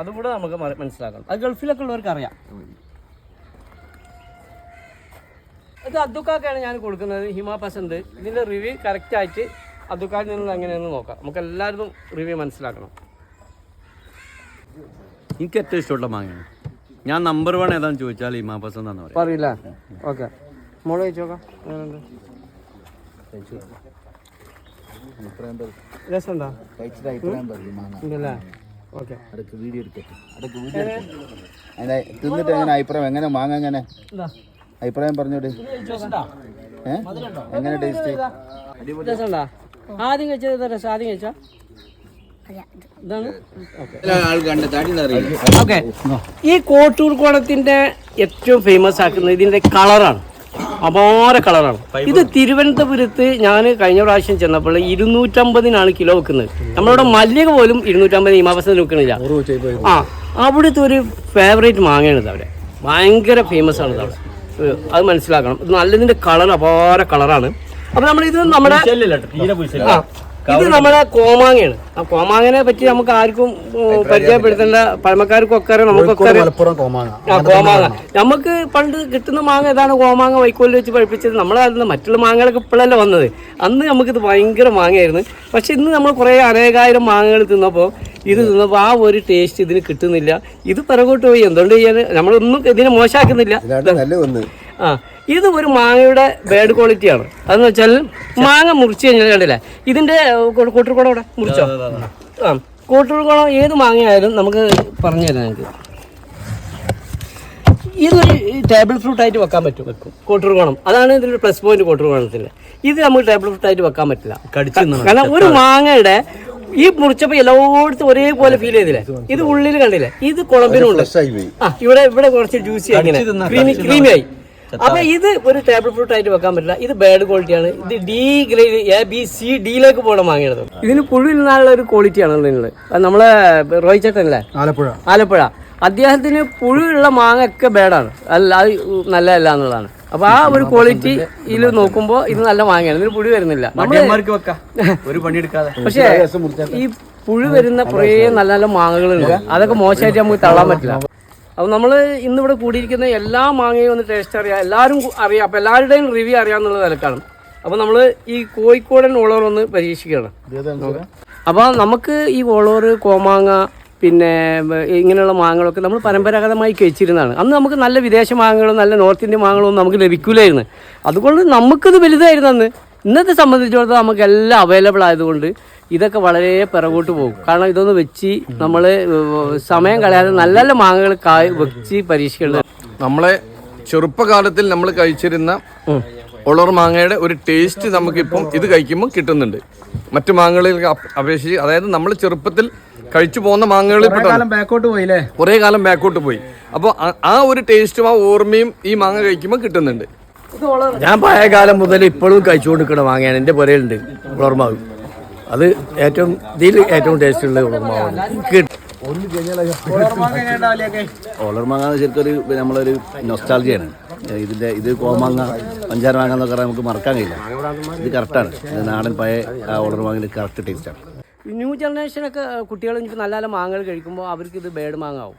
അതുകൂടെ നമുക്ക് മനസ്സിലാക്കണം അത് ഗൾഫിലൊക്കെ ഉള്ളവർക്ക് അറിയാം. ഇത് അദ്ദുക്കാക്കാണ് ഞാൻ കൊടുക്കുന്നത് ഹിമ പസന്ത്. ഇതിന്റെ റിവ്യൂ കറക്റ്റായിട്ട് അദ്ദുക്കാരിൽ നിന്ന് എങ്ങനെയാണെന്ന് നോക്കാം. നമുക്ക് എല്ലാവരും റിവ്യൂ മനസ്സിലാക്കണം. എനിക്ക് ഏറ്റവും ഇഷ്ടമുള്ള മാങ്ങയാണ്. ഞാൻ നമ്പർ വൺ ഏതാണെന്ന് ചോദിച്ചാൽ ഇമാ പസന്ത് എന്ന് പറയും പറയില്ല. ഓക്കെ മോൾ ചോദിച്ചോക്കാം രസമുണ്ടോ? ഓക്കെ വീഡിയോ എടുക്കട്ടെ. അതിന്റെ തിന്നിട്ട് എങ്ങനെ അഭിപ്രായം എങ്ങനെ മാങ്ങ എങ്ങനെ? അഭിപ്രായം പറഞ്ഞോട്. ഏഹ് എങ്ങനെ ടേസ്റ്റ്? ആദ്യം കഴിച്ചത് രസം? ആദ്യം കഴിച്ചാ ഇതാണ് ആൾ കണ്ട താടി അറിയില്ല ഓക്കെ. ഈ കോട്ടൂർ കോടത്തിന്റെ ഏറ്റവും ഫേമസ് ആക്കുന്നത് ഇതിന്റെ കളറാണ്. അപാര കളറാണ്. ഇത് തിരുവനന്തപുരത്ത് ഞാൻ കഴിഞ്ഞ പ്രാവശ്യം ചെന്നപ്പോൾ ഇരുന്നൂറ്റമ്പതിനാണ് കിലോ വെക്കുന്നത്. നമ്മളിവിടെ മല്ലിക പോലും ഇരുന്നൂറ്റമ്പത് നിയമാവസ്ഥയിൽ വെക്കണില്ല ആ അവിടുത്തെ ഒരു ഫേവറേറ്റ് മാങ്ങയാണ് ഇത് അവിടെ. ഭയങ്കര ഫേമസ് ആണ് ഇത് അവിടെ. അത് മനസ്സിലാക്കണം. ഇത് നല്ലതിന്റെ കളർ അപാര കളറാണ്. അപ്പൊ നമ്മൾ ഇത് നമ്മുടെ ആ, ഇത് നമ്മുടെ കോമാങ്ങയാണ്. ആ കോമാങ്ങനെ പറ്റി നമുക്ക് ആർക്കും പരിചയപ്പെടുത്തേണ്ട പഴമക്കാർക്കും ഒക്കെ നമുക്കൊക്കെ കോമാങ്ങ. ആ കോമാങ്ങ. നമുക്ക് പണ്ട് കിട്ടുന്ന മാങ്ങ ഏതാണ്? കോമാങ്ങ വൈക്കോലിൽ വെച്ച് പഴിപ്പിച്ചത്. നമ്മളെ മറ്റുള്ള മാങ്ങകളൊക്കെ ഇപ്പോഴല്ലേ വന്നത്. അന്ന് നമുക്കിത് ഭയങ്കര മാങ്ങയായിരുന്നു. പക്ഷെ ഇന്ന് നമ്മൾ കുറേ അനേകായിരം മാങ്ങകൾ തിന്നപ്പോൾ ഇത് തിന്നപ്പോൾ ആ ഒരു ടേസ്റ്റ് ഇതിന് കിട്ടുന്നില്ല. ഇത് പിറകോട്ട് പോയി എന്തുകൊണ്ട് ചെയ്യാൻ? നമ്മളൊന്നും ഇതിനെ മോശമാക്കുന്നില്ല. ആ. ഇത് ഒരു മാങ്ങയുടെ ബാഡ് ക്വാളിറ്റിയാണ് അതെന്ന് വെച്ചാൽ മാങ്ങ മുറിച്ച് കഴിഞ്ഞാൽ കണ്ടില്ലേ? ഇതിന്റെ കൂട്ടുകുളം ഇവിടെ മുറിച്ചോ? ആ കൂട്ടുകുളം ഏത് മാങ്ങയായാലും നമുക്ക് പറഞ്ഞു തരാം ഞങ്ങൾക്ക് ഇതൊരു ടേബിൾ ഫ്രൂട്ട് ആയിട്ട് വെക്കാൻ പറ്റും. വെക്കും. കോട്ടൂർകോണം അതാണ് ഇതിന്റെ പ്ലസ് പോയിന്റ് കോട്ടൂർകോണത്തിന് ഇത് നമുക്ക് ടേബിൾ ഫ്രൂട്ട് ആയിട്ട് വെക്കാൻ പറ്റില്ല. കാരണം ഒരു മാങ്ങയുടെ ഈ മുറിച്ചപ്പോ എല്ലായിടത്തും ഒരേപോലെ ഫീൽ ചെയ്തില്ലേ? ഇത് ഉള്ളിൽ കണ്ടില്ലേ? ഇത് കുളമ്പിനുണ്ട്. ആ ഇവിടെ ഇവിടെ കുറച്ച് ജ്യൂസി അങ്ങനെ ക്രീമി ക്രീമി ആയി. അപ്പൊ ഇത് ഒരു ടേബിൾ ഫ്രൂട്ട് ആയിട്ട് വെക്കാൻ പറ്റില്ല. ഇത് ബാഡ് ക്വാളിറ്റിയാണ് ഇത് D grade A B C ഡിയിലേക്ക് പോകണം വാങ്ങിയത് ഇതിന് പുഴുവിനുള്ള ഒരു ക്വാളിറ്റിയാണ് അത് നമ്മളെ റോയ് ചേട്ടനല്ലേ? ആലപ്പുഴ. ആലപ്പുഴ. അദ്ദേഹത്തിന് പുഴുള്ള മാങ്ങ ഒക്കെ ബേഡാണ് അല്ല അത് നല്ലതല്ല എന്നുള്ളതാണ്. അപ്പൊ ആ ഒരു ക്വാളിറ്റി ഇതിൽ നോക്കുമ്പോൾ ഇത് നല്ല മാങ്ങയാണ്. ഇതിന് പുഴു വരുന്നില്ല. ഒരു പണിയെടുക്കാതെ പക്ഷേ ഈ പുഴു വരുന്ന കുറേ നല്ല നല്ല മാങ്ങകളുണ്ട്. അതൊക്കെ മോശമായിട്ട് നമുക്ക് തള്ളാൻ പറ്റില്ല. അപ്പോൾ നമ്മൾ ഇന്നിവിടെ കൂടിയിരിക്കുന്ന എല്ലാ മാങ്ങയും ഒന്ന് ടേസ്റ്റ് അറിയാം എല്ലാവരും അറിയാം അപ്പോൾ എല്ലാവരുടെയും റിവ്യൂ അറിയാമെന്നുള്ള നിലക്കാണ്. അപ്പോൾ നമ്മൾ ഈ കോഴിക്കോടൻ ഓളോർ ഒന്ന് പരീക്ഷിക്കുകയാണ് അപ്പോൾ നമുക്ക് ഈ ഓളോർ കോമാങ്ങ പിന്നെ ഇങ്ങനെയുള്ള മാങ്ങകളൊക്കെ നമ്മൾ പരമ്പരാഗതമായി കഴിച്ചിരുന്നതാണ്. അന്ന് നമുക്ക് നല്ല വിദേശ മാങ്ങകളും നല്ല നോർത്ത് ഇന്ത്യൻ മാങ്ങകളും നമുക്ക് ലഭിക്കില്ലായിരുന്നു അതുകൊണ്ട് നമുക്കിത് വലുതായിരുന്നു അന്ന്. ഇന്നത്തെ സംബന്ധിച്ചിടത്തോളം നമുക്ക് എല്ലാം അവൈലബിൾ ആയതുകൊണ്ട് ഇതൊക്കെ വളരെ പിറകോട്ട് പോകും. കാരണം ഇതൊന്ന് വെച്ച് നമ്മൾ സമയം കളയാതെ നല്ല നല്ല മാങ്ങകൾ കായ് വെച്ച് പരീക്ഷിക്കുന്നത് നമ്മളെ ചെറുപ്പകാലത്തിൽ നമ്മൾ കഴിച്ചിരുന്ന ഉളർ മാങ്ങയുടെ ഒരു ടേസ്റ്റ് നമുക്കിപ്പം ഇത് കഴിക്കുമ്പോൾ കിട്ടുന്നുണ്ട്. മറ്റു മാങ്ങകളിൽ അപ്- അപേക്ഷിച്ച് അതായത് നമ്മൾ ചെറുപ്പത്തിൽ കഴിച്ചു പോകുന്ന മാങ്ങകളിൽ ബാക്കോട്ട് പോയില്ലേ കുറേ കാലം ബാക്കോട്ട് പോയി. അപ്പോൾ ആ ഒരു ടേസ്റ്റും ആ ഓർമ്മയും ഈ മാങ്ങ കഴിക്കുമ്പോൾ കിട്ടുന്നുണ്ട്. ഞാൻ പഴയ കാലം മുതൽ ഇപ്പോഴും കഴിച്ചുകൊണ്ടിരിക്കണ വാങ്ങിയാണ് എന്റെ പുരയിലുണ്ട്. ഉളർമാവ് അത് ഏറ്റവും ഇതിൽ ഏറ്റവും ടേസ്റ്റ് ഉള്ള ഉളർമാവാണ് ഓളർമാങ്ങ ശരിക്കും ഒരു നമ്മളൊരു നൊസ്റ്റാൾജിയാണ് ഇതിന്റെ ഇത് കോമാങ്ങ പഞ്ചാര മാങ്ങ എന്നൊക്കെ പറഞ്ഞാൽ നമുക്ക് മറക്കാൻ കഴിയില്ല. ഇത് കറക്റ്റാണ് ഇത് നാടൻ പഴയ ആ ഉളർമാങ്ങിന്റെ കറക്റ്റ് ടേസ്റ്റാണ് ന്യൂ ജനറേഷനൊക്കെ കുട്ടികൾ നല്ല നല്ല മാങ്ങകൾ കഴിക്കുമ്പോൾ അവർക്ക് ഇത് ബേഡ് മാങ്ങ മാങ്ങാവും.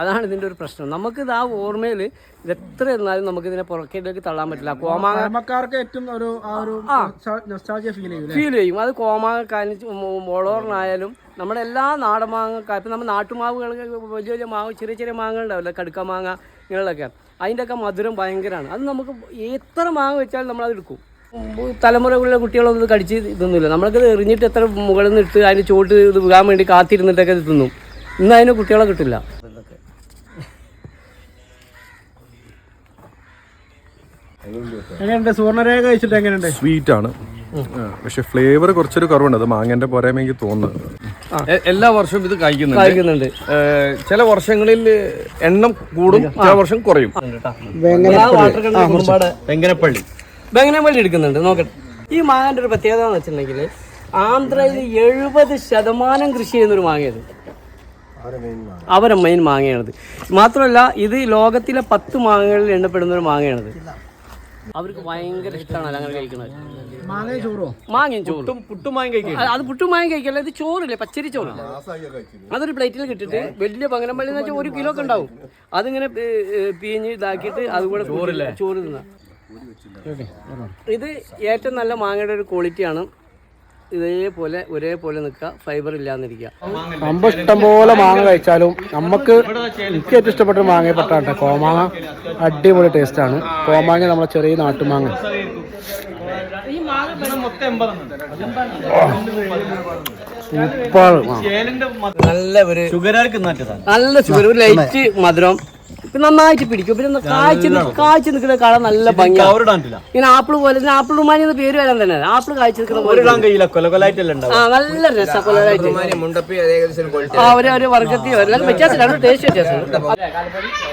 അതാണ് ഇതിന്റെ ഒരു പ്രശ്നം. നമുക്കിത് ആ ഓർമ്മയിൽ ഇത് എത്ര എന്നാലും നമുക്ക് ഇതിനെ പുറക്കേലേക്ക് തള്ളാൻ പറ്റില്ല. കോമാങ്ങ പഴമക്കാർക്ക് ഏറ്റവും ഒരു ഫീൽ ചെയ്യും അത് കോമാങ്ങ മുളോറിനായാലും നമ്മുടെ എല്ലാ നാടൻ മാങ്ങ ഇപ്പം നമ്മൾ നാട്ടുമാവുകൾ വലിയ വലിയ മാവ് ചെറിയ ചെറിയ മാങ്ങ ഉണ്ടാവില്ല? കടുക്ക മാങ്ങ ഇങ്ങനെയുള്ളതൊക്കെ. അതിന്റെയൊക്കെ മധുരം ഭയങ്കരമാണ്. അത് നമുക്ക് എത്ര മാങ്ങ വെച്ചാലും നമ്മളത് എടുക്കും. തലമുറകളിലെ കുട്ടികളൊന്നും ഇത് കടിച്ച് ഇതൊന്നുമില്ല നമ്മൾക്കത് എറിഞ്ഞിട്ട് എത്ര മുകളിൽ നിന്ന് ഇട്ട് അതിന് ചോട്ട് ഇത് വിടാൻ വേണ്ടി കാത്തിരുന്നിട്ടൊക്കെ ഇത് തിന്നും. ഇന്ന് അതിന് കുട്ടികളെ കിട്ടില്ല. എങ്ങനെയുണ്ട് സുവർണരേഖ കഴിച്ചിട്ട് എങ്ങനെയുണ്ട്? സ്വീറ്റ് ആണ് പക്ഷെ ഫ്ലേവർ കുറച്ചൊരു കുറവുണ്ട്. അത് മാങ്ങന്റെ പോരാമെങ്കിൽ തോന്നുന്നത് എല്ലാ വർഷവും ഇത് കഴിക്കുന്നുണ്ട് ചില വർഷങ്ങളിൽ എണ്ണം കൂടും ചില വർഷം കുറയും. വെങ്ങനപ്പള്ളി. വെങ്ങനപ്പള്ളി എടുക്കുന്നുണ്ട്. നോക്കട്ടെ. ഈ മാങ്ങന്റെ ഒരു പ്രത്യേകത എന്ന് വെച്ചിട്ടുണ്ടെങ്കിൽ ആന്ധ്രയിൽ എഴുപത് ശതമാനം കൃഷി ചെയ്യുന്ന ചെയ്യുന്നൊരു മാങ്ങയത് അവരെ മെയിൻ മാങ്ങയാണിത്. മാത്രമല്ല ഇത് ലോകത്തിലെ പത്ത് മാങ്ങകളിൽ എണ്ണപ്പെടുന്ന ഒരു മാങ്ങയാണിത്. അവർക്ക് ഭയങ്കര ഇഷ്ടമാണ് അങ്ങനെ കഴിക്കുന്നത്. മാങ്ങ ചോറോ? മാങ്ങയും ചോറും. പുട്ടും മാങ്ങ കഴിക്കും അത് പുട്ടും മാങ്ങ കഴിക്കല്ല ഇത് ചോറില്ലേ പച്ചരി ചോറ്. അതൊരു പ്ലേറ്റിൽ കിട്ടിട്ട് വലിയ പങ്ങനമ്പള്ളി എന്ന് വെച്ചാൽ ഒരു കിലോ ഒക്കെ ഉണ്ടാവും. അതിങ്ങനെ പിഴിഞ്ഞ് ഇതാക്കിയിട്ട് അതുകൂടെ ചോറ് തിന്നാം. ഇത് ഏറ്റവും നല്ല മാങ്ങയുടെ ഒരു ക്വാളിറ്റിയാണ് ഇതേപോലെ ഒരേപോലെ നിൽക്കുക ഫൈബർ ഇല്ലാന്നിരിക്കുക നമ്മ ഇഷ്ടം പോലെ മാങ്ങ കഴിച്ചാലും നമുക്ക് എനിക്ക് ഏറ്റവും ഇഷ്ടപ്പെട്ട മാങ്ങയെ പെട്ടാട്ടെ കോമാങ്ങ അടിപൊളി ടേസ്റ്റ് ആണ്. കോമാങ്ങ നമ്മളെ ചെറിയ നാട്ടുമാങ്ങ. നല്ല ഒരു നല്ല ഷുഗർ ഒരു ലൈറ്റ് മധുരം. നന്നായിട്ട് പിടിക്കും പിന്നെ കാഴ്ച കാഴ്ച നിൽക്കുന്ന കള നല്ല ഭംഗിയാണ് ഇങ്ങനെ ആപ്പിൾ പോലെ ആപ്പിൾ റുമാനി എന്ന പേര് വരാൻ തന്നെ ആപ്പിൾ കാഴ്ച നിൽക്കുന്ന പോലെ ആ നല്ല രസം കൊലകൊലായിട്ട് ആ ഒരു ഒരു വർഗത്തിൽ എല്ലാം വ്യത്യാസം രണ്ട് ടേസ്റ്റ് വ്യത്യാസം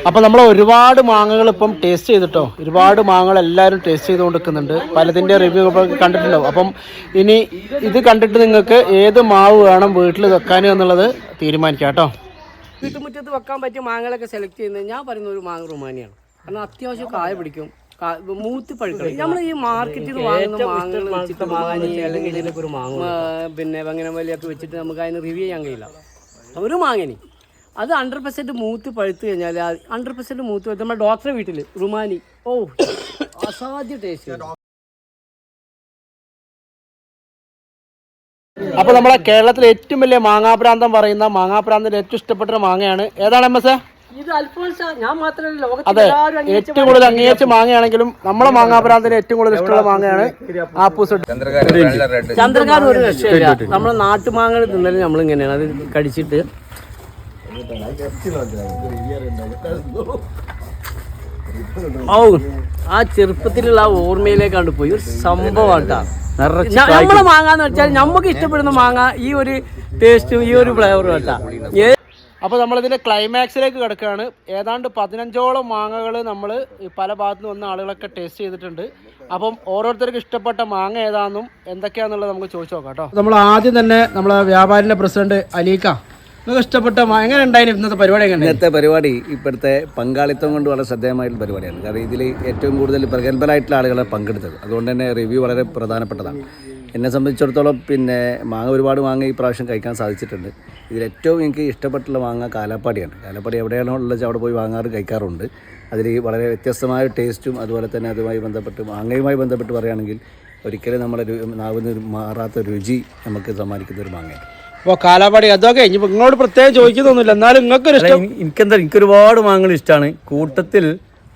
അപ്പൊ നമ്മൾ ഒരുപാട് മാങ്ങകൾ ഇപ്പം ടേസ്റ്റ് ചെയ്തിട്ടോ ഒരുപാട് മാങ്ങകൾ എല്ലാവരും ടേസ്റ്റ് ചെയ്തുകൊണ്ടിരിക്കുന്നുണ്ട് പലതിന്റെ റിവ്യൂ കണ്ടിട്ടുണ്ടാവും അപ്പം ഇനി ഇത് കണ്ടിട്ട് നിങ്ങൾക്ക് ഏത് മാവ് വേണം വീട്ടിൽ വെക്കാൻ എന്നുള്ളത് തീരുമാനിക്കാം കേട്ടോ വീട്ടുമുറ്റത്ത് വെക്കാൻ പറ്റിയ മാങ്ങകളൊക്കെ സെലക്ട് ചെയ്യുന്നത് ഞാൻ പറയുന്ന ഒരു മാങ്ങ റുമാനിയാണ്. കാരണം അത്യാവശ്യം കായ പിടിക്കും. മൂത്ത് പഴുക്കണം. നമ്മൾ ഈ മാർക്കറ്റിൽ നിന്ന് വാങ്ങുന്ന മാങ്ങകൾ വെച്ചിട്ട് അല്ലെങ്കിൽ ഒരു മാങ്ങ പിന്നെ വെങ്ങനമല്ലിയൊക്കെ വെച്ചിട്ട് നമുക്ക് അതിന് റിവ്യൂ ചെയ്യാൻ കഴിയില്ല. ഒരു മാങ്ങനി. അത് ഹൺഡ്രഡ് പെർസെന്റ് മൂത്ത് പഴുത്ത് കഴിഞ്ഞാൽ ഹൺഡ്രഡ് പെർസെന്റ് മൂത്ത് പഴുത്ത് നമ്മുടെ ഡോക്ടറെ വീട്ടിൽ റുമാനി. ഓ അസാധ്യ ടേസ്റ്റ് അപ്പൊ നമ്മളെ കേരളത്തിലെ ഏറ്റവും വലിയ മാങ്ങാപ്രാന്തം പറയുന്ന മാങ്ങാപ്രാന്തന്റെ ഏറ്റവും ഇഷ്ടപ്പെട്ട മാങ്ങയാണ്. ഏതാണ് എം എസ് ഇത് അൽഫോൺസ. ഞാൻ മാത്രമല്ല അതെ ഏറ്റവും കൂടുതൽ അംഗീകരിച്ച മാങ്ങയാണെങ്കിലും നമ്മളെ മാങ്ങാപ്രാന്തത്തിന് ഏറ്റവും കൂടുതൽ ഇഷ്ടമുള്ള മാങ്ങയാണ് ആപ്പൂസ് ചന്ദ്രകാർ ഒരു രക്ഷയില്ല. നമ്മളെ നാട്ടുമാങ്ങൾ തിന്നൽ നമ്മൾ ഇങ്ങനെയാണ് അത് കടിച്ചിട്ട്. ഓ ആ ചെറുപ്പത്തിലുള്ള ആ ഓർമ്മയിലേക്കാണ്ട് പോയി. ഒരു സംഭവമാട്ടാ നമ്മളെ മാങ്ങാന്ന് വെച്ചാൽ നമുക്ക് ഇഷ്ടപ്പെടുന്ന മാങ്ങ ഈ ഒരു ടേസ്റ്റും ഈ ഒരു ഫ്ലേവറും കേട്ടാ അപ്പോൾ നമ്മളിതിന്റെ ക്ലൈമാക്സിലേക്ക് കിടക്കുകയാണ് ഏതാണ്ട് പതിനഞ്ചോളം മാങ്ങകൾ നമ്മൾ പല ഭാഗത്തു നിന്ന് വന്ന ആളുകളൊക്കെ ടേസ്റ്റ് ചെയ്തിട്ടുണ്ട്. അപ്പം ഓരോരുത്തർക്കും ഇഷ്ടപ്പെട്ട മാങ്ങ ഏതാണെന്നും എന്തൊക്കെയാണെന്നുള്ളത് നമുക്ക് ചോദിച്ചു നോക്കാം കേട്ടോ നമ്മൾ ആദ്യം തന്നെ നമ്മളെ വ്യാപാരിന്റെ പ്രസിഡന്റ് അലീക്ക ഇഷ്ടപ്പെട്ട എങ്ങനെ ഉണ്ടായിരുന്നു ഇന്നത്തെ പരിപാടി ഇന്നത്തെ പരിപാടി ഇപ്പോഴത്തെ പങ്കാളിത്തം കൊണ്ട് വളരെ ശ്രദ്ധേയമായിട്ടുള്ള പരിപാടിയാണ്. കാരണം ഇതിൽ ഏറ്റവും കൂടുതൽ പ്രഗത്ഭരായിട്ടുള്ള ആളുകളെ പങ്കെടുത്തത്. അതുകൊണ്ട് തന്നെ റിവ്യൂ വളരെ പ്രധാനപ്പെട്ടതാണ്. എന്നെ സംബന്ധിച്ചിടത്തോളം പിന്നെ മാങ്ങ ഒരുപാട് മാങ്ങ ഈ പ്രാവശ്യം കഴിക്കാൻ സാധിച്ചിട്ടുണ്ട്. ഇതിലേറ്റവും എനിക്ക് ഇഷ്ടപ്പെട്ടുള്ള മാങ്ങ കാലാപ്പാടിയാണ്. കാലാപ്പാടി എവിടെയാണോ ഉള്ളത് അവിടെ പോയി വാങ്ങാറ് കഴിക്കാറുണ്ട്. അതിൽ വളരെ വ്യത്യസ്തമായ ടേസ്റ്റും അതുപോലെ തന്നെ അതുമായി ബന്ധപ്പെട്ട് മാങ്ങയുമായി ബന്ധപ്പെട്ട് പറയുകയാണെങ്കിൽ ഒരിക്കലും നമ്മുടെ രു- നാവിന് മാറാത്ത രുചി നമുക്ക് സമ്മാനിക്കുന്ന ഒരു മാങ്ങയാണ്. അപ്പോൾ കാലാപാടി അതൊക്കെ ഇനിയിപ്പോൾ നിങ്ങളോട് പ്രത്യേകം ചോദിക്കുന്നൊന്നുമില്ല. എന്നാലും നിങ്ങൾക്കൊരു ഇഷ്ടം. എനിക്കെന്താ എനിക്ക് ഒരുപാട് മാങ്ങകൾ ഇഷ്ടമാണ് കൂട്ടത്തിൽ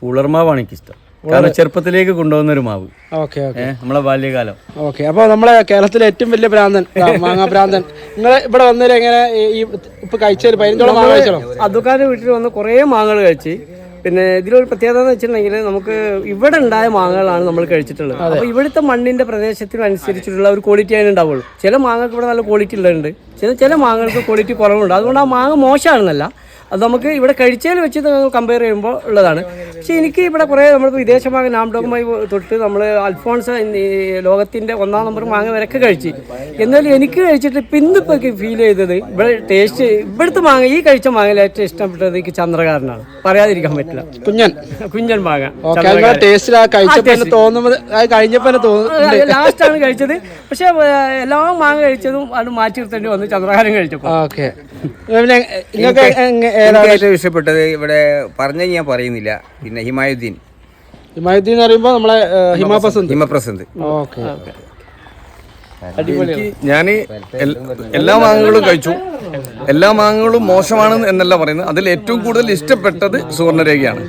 ഉളർമാവാണ് എനിക്കിഷ്ടം. കാരണം ചെറുപ്പത്തിലേക്ക് കൊണ്ടുപോകുന്ന ഒരു മാവ്. Okay okay. നമ്മളെ ബാല്യകാലം. ഓക്കെ അപ്പോൾ നമ്മളെ കേരളത്തിലെ ഏറ്റവും വലിയ ഭ്രാന്തൻ മാങ്ങാ ഭ്രാന്തൻ. നിങ്ങൾ ഇവിടെ വന്നതിൽ എങ്ങനെ ഈ- ഇപ്പൊ കഴിച്ചൊരു പതിനഞ്ചോളം മാങ്ങ കഴിച്ചോ? അതുക്കാരുടെ വീട്ടിൽ വന്ന് കുറേ മാങ്ങകൾ കഴിച്ച് പിന്നെ ഇതിലൊരു പ്രത്യേകത എന്ന് വെച്ചിട്ടുണ്ടെങ്കിൽ നമുക്ക് ഇവിടെ ഉണ്ടായ മാങ്ങകളാണ് നമ്മൾ കഴിച്ചിട്ടുള്ളത്. അപ്പൊ ഇവിടുത്തെ മണ്ണിന്റെ പ്രദേശത്തിന് അനുസരിച്ചിട്ടുള്ള ഒരു ക്വാളിറ്റി ആണ് ഉണ്ടാവുള്ളൂ. ചില മാങ്ങക്ക് ഇവിടെ നല്ല ക്വാളിറ്റി ഉള്ളതുണ്ട് ചില ചില മാങ്ങകൾക്ക് ക്വാളിറ്റി കുറവുണ്ട്. അതുകൊണ്ട് ആ മാങ്ങ മോശമാണെന്നല്ല. അത് നമുക്ക് ഇവിടെ കഴിച്ചതിൽ വെച്ച് കമ്പയർ ചെയ്യുമ്പോൾ ഉള്ളതാണ്. പക്ഷേ എനിക്ക് ഇവിടെ കുറേ നമ്മൾ വിദേശ മാങ്ങ നാംഡോഗുമായി തൊട്ട് നമ്മൾ അൽഫോൺസ് ലോകത്തിന്റെ ഒന്നാം നമ്പർ മാങ്ങ വരെയൊക്കെ കഴിച്ച്. എന്നാലും എനിക്ക് കഴിച്ചിട്ട് പിന്നിപ്പോൾ ഫീൽ ചെയ്തത് ഇവിടെ ടേസ്റ്റ് ഇവിടുത്തെ മാങ്ങ ഈ കഴിച്ച മാങ്ങയിൽ ഏറ്റവും ഇഷ്ടപ്പെട്ടത് എനിക്ക് ചന്ദ്രകാരനാണ്. പറയാതിരിക്കാൻ പറ്റില്ല. കുഞ്ഞൻ. കുഞ്ഞൻ മാങ്ങ. ലാസ്റ്റ് ആണ് കഴിച്ചത്. പക്ഷെ എല്ലാ മാങ്ങ കഴിച്ചതും അത് മാറ്റി നിർത്തേണ്ടി വന്നു ചന്ദ്രകാരൻ കഴിച്ചപ്പോൾ. ഓക്കെ. ഏറ്റവും ഇഷ്ടപ്പെട്ടത് ഇവിടെ പറഞ്ഞു ഞാൻ പറയുന്നില്ല. പിന്നെ ഹിമായുദ്ദീൻ. ഹിമായുദ്ദീൻ എന്ന് പറയുമ്പോൾ നമ്മളെ ഹിമപ്രസന്ത് ഹിമപ്രസന്ത് ഓക്കെ എനിക്ക് ഞാൻ എല്ലാ മാങ്ങകളും കഴിച്ചു. എല്ലാ മാങ്ങകളും മോശമാണ് എന്നല്ല പറയുന്നത്. അതിൽ ഏറ്റവും കൂടുതൽ ഇഷ്ടപ്പെട്ടത് സുവർണരേഖയാണ്.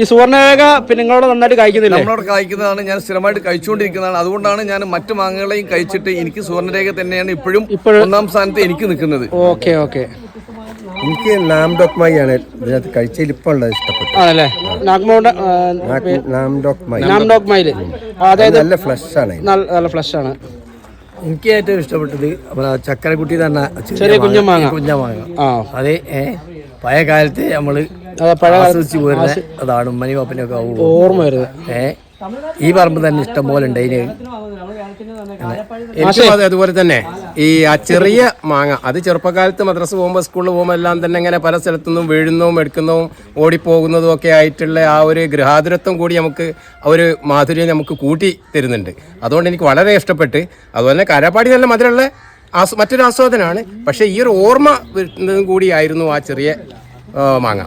ഈ സുവർണരേഖ പിന്നെ നിങ്ങളോട് നന്നായിട്ട് കഴിക്കുന്നില്ല നമ്മളോട് കഴിക്കുന്നതാണ് ഞാൻ സ്ഥിരമായിട്ട് കഴിച്ചുകൊണ്ടിരിക്കുന്നതാണ്. അതുകൊണ്ടാണ് ഞാൻ മറ്റു മാങ്ങകളെയും കഴിച്ചിട്ട് എനിക്ക് സുവർണരേഖ തന്നെയാണ് ഇപ്പോഴും ഒന്നാം സ്ഥാനത്ത് എനിക്ക് നിൽക്കുന്നത്. Okay okay. എനിക്ക് നാംഡോക് മൈയാണ് ഇതിനകത്ത് കഴിച്ചതിൽ ഇപ്പോൾ ഉള്ളത് ഇഷ്ടപ്പെട്ടു ആണല്ലേ? നാംഡോക് മൈ നാംഡോക് അതായത് നല്ല ഫ്ലഷ് ആണ്. നല്ല ഫ്ലഷ് ആണ്. എനിക്ക് ഏറ്റവും ഇഷ്ടപ്പെട്ടത് നമ്മളെ ചക്കരക്കുട്ടി തന്നെ ചെറിയ കുഞ്ഞമാങ്ങ കുഞ്ഞമാങ്ങ അതെ പഴയ കാലത്ത് നമ്മൾ ആസ്വദിച്ച് പോരുന്ന അതാണ് ഉമ്മനി പാപ്പനൊക്കെ ആവും ഓർമ്മ വരുന്നത്. ഏ ഈ പറമ്പ് തന്നെ ഇഷ്ടം പോലെ ഉണ്ട് അതിന് എനിക്കും അതെ അതുപോലെ തന്നെ ഈ ആ ചെറിയ മാങ്ങ അത് ചെറുപ്പകാലത്ത് മദ്രസ് പോകുമ്പോൾ സ്കൂളിൽ പോകുമ്പോൾ എല്ലാം തന്നെ ഇങ്ങനെ പല സ്ഥലത്തുനിന്നും വീഴുന്നതും എടുക്കുന്നതും ഓടിപ്പോകുന്നതും ഒക്കെ ആയിട്ടുള്ള ആ ഒരു ഗൃഹാതുരത്വം കൂടി നമുക്ക് ആ ഒരു മാധുര്യം നമുക്ക് കൂട്ടി തരുന്നുണ്ട്. അതുകൊണ്ട് എനിക്ക് വളരെ ഇഷ്ടപ്പെട്ട്. അതുപോലെ തന്നെ കാരാപ്പാടി നല്ല മധുരമുള്ള ആസ് മറ്റൊരു ആസ്വാദനമാണ്. പക്ഷേ ഈ ഒരു ഓർമ്മ വരുന്നതും കൂടിയായിരുന്നു ആ ചെറിയ മാങ്ങ.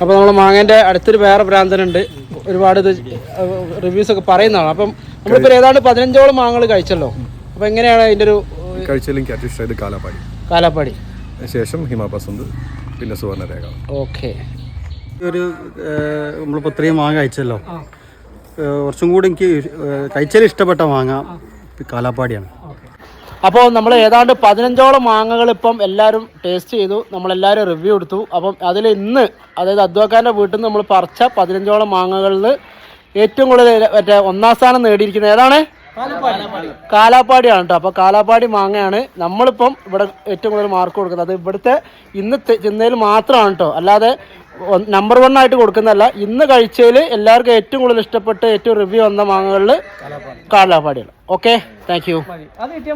അപ്പോൾ നമ്മൾ മാങ്ങേന്റെ അടുത്തൊരു വേറെ ഭ്രാന്തനുണ്ട്. ഒരുപാട് ഇത് റിവ്യൂസ് ഒക്കെ പറയുന്നതാണ്. അപ്പം നമ്മളിപ്പോൾ ഏതാണ്ട് പതിനഞ്ചോളം മാങ്ങകൾ കഴിച്ചല്ലോ. അപ്പോൾ എങ്ങനെയാണ് അതിന്റെ ഒരു കഴിച്ചതിൽ എനിക്ക് ഏറ്റവും ഇഷ്ടമായത് കാലാപ്പാടി. കാലാപ്പാടി. ശേഷം ഹിമാപസന്ത് പിന്നെ സുവർണരേഖ. ഓക്കെ. ഒരു നമ്മളിപ്പോൾ ഇത്രയും മാങ്ങ കഴിച്ചല്ലോ. കുറച്ചും കൂടി എനിക്ക് കഴിച്ചാൽ ഇഷ്ടപ്പെട്ട മാങ്ങ കാലാപ്പാടിയാണ്. അപ്പോൾ നമ്മൾ ഏതാണ്ട് പതിനഞ്ചോളം മാങ്ങകൾ ഇപ്പം എല്ലാവരും ടേസ്റ്റ് ചെയ്തു. നമ്മളെല്ലാവരും റിവ്യൂ എടുത്തു. അപ്പം അതിൽ ഇന്ന് അതായത് അദ്വാക്കാന്റെ വീട്ടിൽ നിന്ന് നമ്മൾ പറിച്ച പതിനഞ്ചോളം മാങ്ങകളിൽ ഏറ്റവും കൂടുതൽ മറ്റേ ഒന്നാം സ്ഥാനം നേടിയിരിക്കുന്നത് ഏതാണ്? കാലാപ്പാടിയാണ് കേട്ടോ. അപ്പോൾ കാലാപ്പാടി മാങ്ങയാണ്. നമ്മളിപ്പം ഇവിടെ ഏറ്റവും കൂടുതൽ മാർക്ക് കൊടുക്കുന്നത്. അത് ഇവിടുത്തെ ഇന്ന് തിന്നതിൽ മാത്രമാണ് കേട്ടോ. അല്ലാതെ നമ്പർ വൺ ആയിട്ട് കൊടുക്കുന്നതല്ല. ഇന്ന് കഴിച്ചതിൽ എല്ലാവർക്കും ഏറ്റവും കൂടുതൽ ഇഷ്ടപ്പെട്ട് ഏറ്റവും റിവ്യൂ വന്ന മാങ്ങകളിൽ കാലാപ്പാടിയാണ്. Okay thank